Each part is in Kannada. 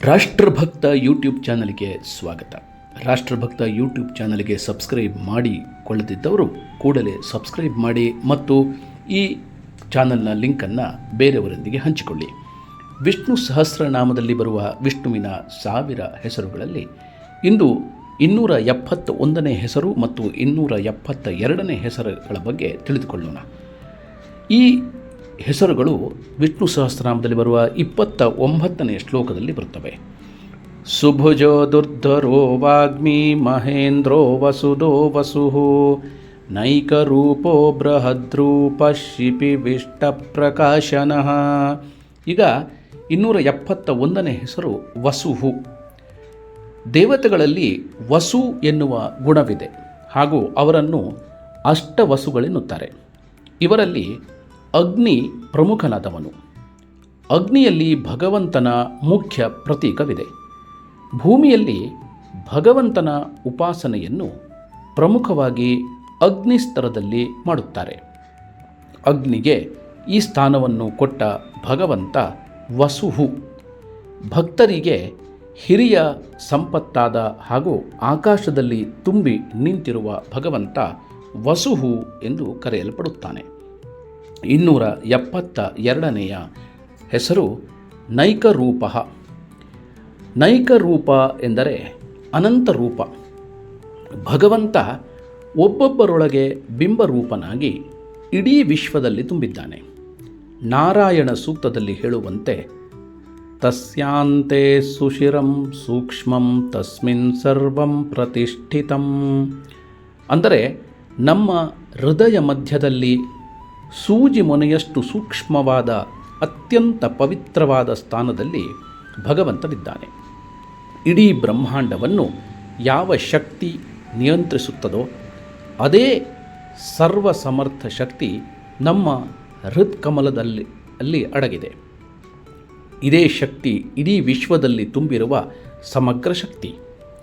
ರಾಷ್ಟ್ರಭಕ್ತ ಯೂಟ್ಯೂಬ್ ಚಾನಲ್ಗೆ ಸ್ವಾಗತ. ರಾಷ್ಟ್ರಭಕ್ತ ಯೂಟ್ಯೂಬ್ ಚಾನಲ್ಗೆ ಸಬ್ಸ್ಕ್ರೈಬ್ ಮಾಡಿಕೊಳ್ಳದಿದ್ದವರು ಕೂಡಲೇ ಸಬ್ಸ್ಕ್ರೈಬ್ ಮಾಡಿ ಮತ್ತು ಈ ಚಾನಲ್ನ ಲಿಂಕನ್ನು ಬೇರೆಯವರೊಂದಿಗೆ ಹಂಚಿಕೊಳ್ಳಿ. ವಿಷ್ಣು ಸಹಸ್ರನಾಮದಲ್ಲಿ ಬರುವ ವಿಷ್ಣುವಿನ ಸಾವಿರ ಹೆಸರುಗಳಲ್ಲಿ ಇಂದು ಇನ್ನೂರ ಎಪ್ಪತ್ತ ಒಂದನೇ ಹೆಸರು ಮತ್ತು ಇನ್ನೂರ ಎಪ್ಪತ್ತ ಎರಡನೇ ಹೆಸರುಗಳ ಬಗ್ಗೆ ತಿಳಿದುಕೊಳ್ಳೋಣ. ಈ ಹೆಸರುಗಳು ವಿಷ್ಣು ಸಹಸ್ರನಾಮದಲ್ಲಿ ಬರುವ ಇಪ್ಪತ್ತ ಒಂಬತ್ತನೇ ಶ್ಲೋಕದಲ್ಲಿ ಬರುತ್ತವೆ. ಸುಭುಜೋ ದುರ್ಧರೋ ವಾಗ್ಮಿ ಮಹೇಂದ್ರೋ ವಸುದೋ ವಸುಹು, ನೈಕರೂಪೋ ಬೃಹದ್ರೂಪ ಶಿಪಿ ವಿಷ್ಟ ಪ್ರಕಾಶನಃ. ಈಗ ಇನ್ನೂರ ಎಪ್ಪತ್ತ ಒಂದನೇ ಹೆಸರು ವಸುಹು. ದೇವತೆಗಳಲ್ಲಿ ವಸು ಎನ್ನುವ ಗುಣವಿದೆ ಹಾಗೂ ಅವರನ್ನು ಅಷ್ಟವಸುಗಳೆನ್ನುತ್ತಾರೆ. ಇವರಲ್ಲಿ ಅಗ್ನಿ ಪ್ರಮುಖನಾದವನು. ಅಗ್ನಿಯಲ್ಲಿ ಭಗವಂತನ ಮುಖ್ಯ ಪ್ರತೀಕವಿದೆ. ಭೂಮಿಯಲ್ಲಿ ಭಗವಂತನ ಉಪಾಸನೆಯನ್ನು ಪ್ರಮುಖವಾಗಿ ಅಗ್ನಿಸ್ತರದಲ್ಲಿ ಮಾಡುತ್ತಾರೆ. ಅಗ್ನಿಗೆ ಈ ಸ್ಥಾನವನ್ನು ಕೊಟ್ಟ ಭಗವಂತ ವಸುಹು. ಭಕ್ತರಿಗೆ ಹಿರಿಯ ಸಂಪತ್ತಾದ ಹಾಗೂ ಆಕಾಶದಲ್ಲಿ ತುಂಬಿ ನಿಂತಿರುವ ಭಗವಂತ ವಸುಹು ಎಂದು ಕರೆಯಲ್ಪಡುತ್ತಾನೆ. ಇನ್ನೂರ ಎಪ್ಪತ್ತ ಎರಡನೆಯ ಹೆಸರು ನೈಕರೂಪ. ನೈಕರೂಪ ಎಂದರೆ ಅನಂತ ರೂಪ ಭಗವಂತ ಒಬ್ಬೊಬ್ಬರೊಳಗೆ ಬಿಂಬರೂಪನಾಗಿ ಇಡೀ ವಿಶ್ವದಲ್ಲಿ ತುಂಬಿದ್ದಾನೆ. ನಾರಾಯಣ ಸೂಕ್ತದಲ್ಲಿ ಹೇಳುವಂತೆ, ತಸ್ಯಾಂತೆ ಸುಶಿರಂ ಸೂಕ್ಷ್ಮಂ ತಸ್ಮಿನ್ ಸರ್ವಂ ಪ್ರತಿಷ್ಠಿತಂ. ಅಂದರೆ ನಮ್ಮ ಹೃದಯ ಮಧ್ಯದಲ್ಲಿ ಸೂಜಿ ಮೊನೆಯಷ್ಟು ಸೂಕ್ಷ್ಮವಾದ, ಅತ್ಯಂತ ಪವಿತ್ರವಾದ ಸ್ಥಾನದಲ್ಲಿ ಭಗವಂತನಿದ್ದಾನೆ. ಇಡೀ ಬ್ರಹ್ಮಾಂಡವನ್ನು ಯಾವ ಶಕ್ತಿ ನಿಯಂತ್ರಿಸುತ್ತದೋ, ಅದೇ ಸರ್ವ ಸಮರ್ಥ ಶಕ್ತಿ ನಮ್ಮ ಹೃತ್ಕಮಲದಲ್ಲಿ, ಅಲ್ಲಿ ಅಡಗಿದೆ. ಇದೇ ಶಕ್ತಿ ಇಡೀ ವಿಶ್ವದಲ್ಲಿ ತುಂಬಿರುವ ಸಮಗ್ರ ಶಕ್ತಿ.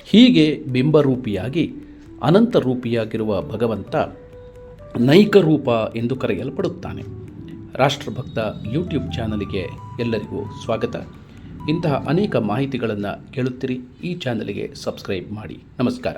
ಹೀಗೆ ಬಿಂಬರೂಪಿಯಾಗಿ ಅನಂತರೂಪಿಯಾಗಿರುವ ಭಗವಂತ ನೈಕರೂಪ ಎಂದು ಕರೆಯಲ್ಪಡುತ್ತಾನೆ. ರಾಷ್ಟ್ರಭಕ್ತ ಯೂಟ್ಯೂಬ್ ಚಾನಲಿಗೆ ಎಲ್ಲರಿಗೂ ಸ್ವಾಗತ. ಇಂತಹ ಅನೇಕ ಮಾಹಿತಿಗಳನ್ನು ಕೇಳುತ್ತಿರಿ, ಈ ಚಾನಲಿಗೆ ಸಬ್ಸ್ಕ್ರೈಬ್ ಮಾಡಿ. ನಮಸ್ಕಾರ.